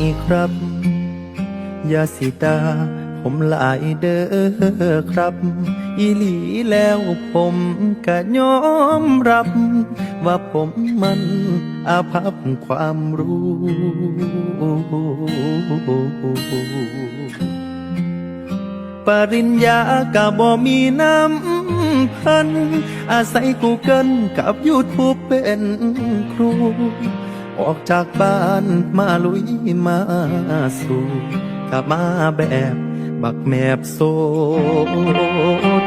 อีครับอย่าสิตา ผมหลายเด้อครับ อีหลีแล้วผมก็ยอมรับ ว่าผมมันอาภัพความรู้ ปริญญากะบ่มีน้ำพัน อาศัยกูเกิลกับยูทูบเป็นครู ออกจากบ้านมาลุยมาสู่กลับมาแบบบักแมบโซ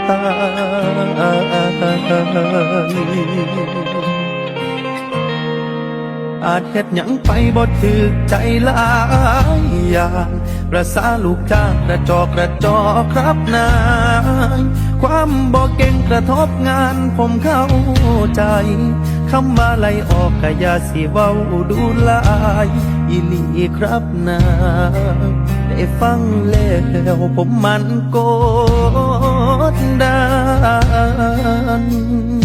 ตาน อาจเฮ็ดหยังไปบ่ถึกใจหลายอย่างประสาลูกจ้างกระจอกกระจอกครับนายความบ่เก่งกระทบงานผมเข้าใจคำว่าไล่ออกก็อย่าสิเว้าดูลายอีลีครับนายได้ฟังแล้วผมมันโกดดัน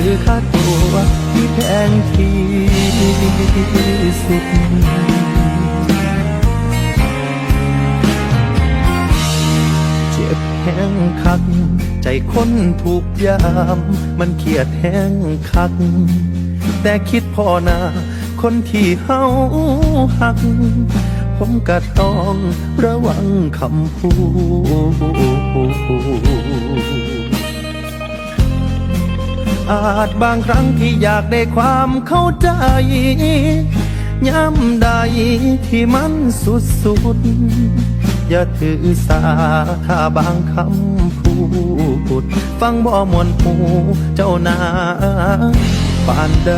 คือค่าตัวที่แพงที่สุดเจ็บแห้งคัก ใจคนถูกยาม มันเครียดแห้งคัก แต่คิดพอนาคนที่เฮาหัก ผมก็ต้องระวังคำพูด อาจบางครั้งที่อยากได้ความเข้าใจย้ำใดที่มันสุดสุดๆอย่าถือสาถ้าบางคำพูด ฟังบ่มวนหูเจ้านาปานใด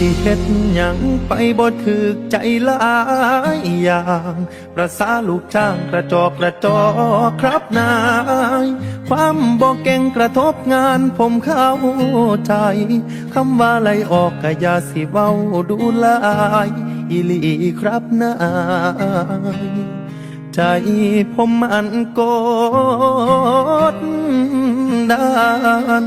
สิเฮ็ดหยังไปบ่ถึกใจหลายอย่างประสาลูกจ้างกระจอกกระจอกครับนาย ความบ่เก่งกระทบงานผมเข้าใจคำว่าไลออกก็อย่าสิเว้าดูลายอีลีครับนายใจผมมันกดดัน